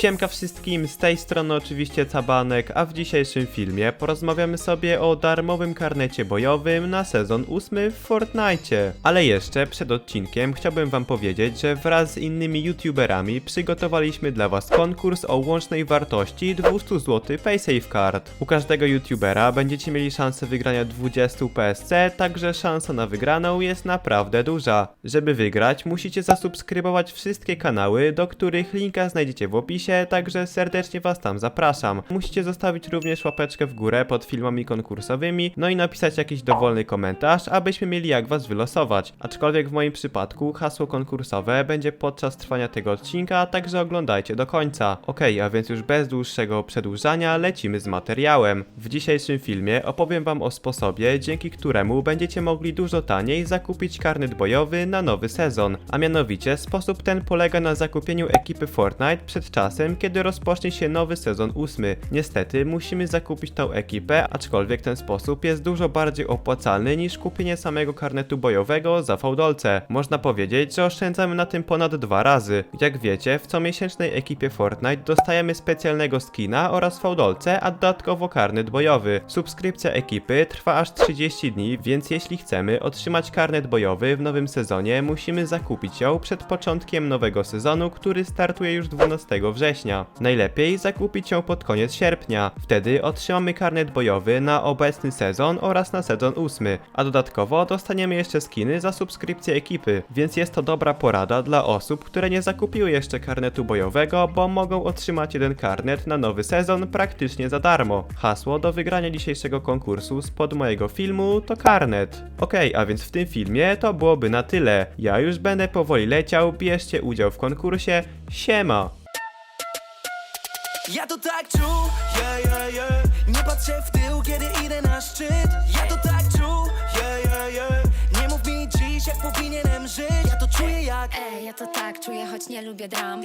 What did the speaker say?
Siemka wszystkim, z tej strony oczywiście Cabanek, a w dzisiejszym filmie porozmawiamy sobie o darmowym karnecie bojowym na sezon 8 w Fortnite. Ale jeszcze przed odcinkiem chciałbym wam powiedzieć, że wraz z innymi youtuberami przygotowaliśmy dla was konkurs o łącznej wartości 200 zł PaySafeCard. U każdego youtubera będziecie mieli szansę wygrania 20 PSC, także szansa na wygraną jest naprawdę duża. Żeby wygrać, musicie zasubskrybować wszystkie kanały, do których linka znajdziecie w opisie, także serdecznie was tam zapraszam. Musicie zostawić również łapeczkę w górę pod filmami konkursowymi, no i napisać jakiś dowolny komentarz, abyśmy mieli jak was wylosować. Aczkolwiek w moim przypadku hasło konkursowe będzie podczas trwania tego odcinka, także oglądajcie do końca. Okej, a więc już bez dłuższego przedłużania lecimy z materiałem. W dzisiejszym filmie opowiem wam o sposobie, dzięki któremu będziecie mogli dużo taniej zakupić karnet bojowy na nowy sezon. A mianowicie sposób ten polega na zakupieniu ekipy Fortnite przed czasem, kiedy rozpocznie się nowy sezon 8. Niestety musimy zakupić tą ekipę, aczkolwiek ten sposób jest dużo bardziej opłacalny niż kupienie samego karnetu bojowego za fałdolce. Można powiedzieć, że oszczędzamy na tym ponad dwa razy. Jak wiecie, w comiesięcznej ekipie Fortnite dostajemy specjalnego skina oraz fałdolce, a dodatkowo karnet bojowy. Subskrypcja ekipy trwa aż 30 dni, więc jeśli chcemy otrzymać karnet bojowy w nowym sezonie, musimy zakupić ją przed początkiem nowego sezonu, który startuje już 12 września. Najlepiej zakupić ją pod koniec sierpnia. Wtedy otrzymamy karnet bojowy na obecny sezon oraz na sezon 8, a dodatkowo dostaniemy jeszcze skiny za subskrypcję ekipy, więc jest to dobra porada dla osób, które nie zakupiły jeszcze karnetu bojowego, bo mogą otrzymać jeden karnet na nowy sezon praktycznie za darmo. Hasło do wygrania dzisiejszego konkursu spod mojego filmu to karnet. Okej, a więc w tym filmie to byłoby na tyle. Ja już będę powoli leciał, bierzcie udział w konkursie. Siema! Ja to tak czuję, yeah, yeah. Nie patrzę w tył, kiedy idę na szczyt Ja to tak czuję, yeah, yeah. Nie mów mi dziś, jak powinienem żyć Ja to czuję jak Ej, ja to tak czuję, choć nie lubię dram.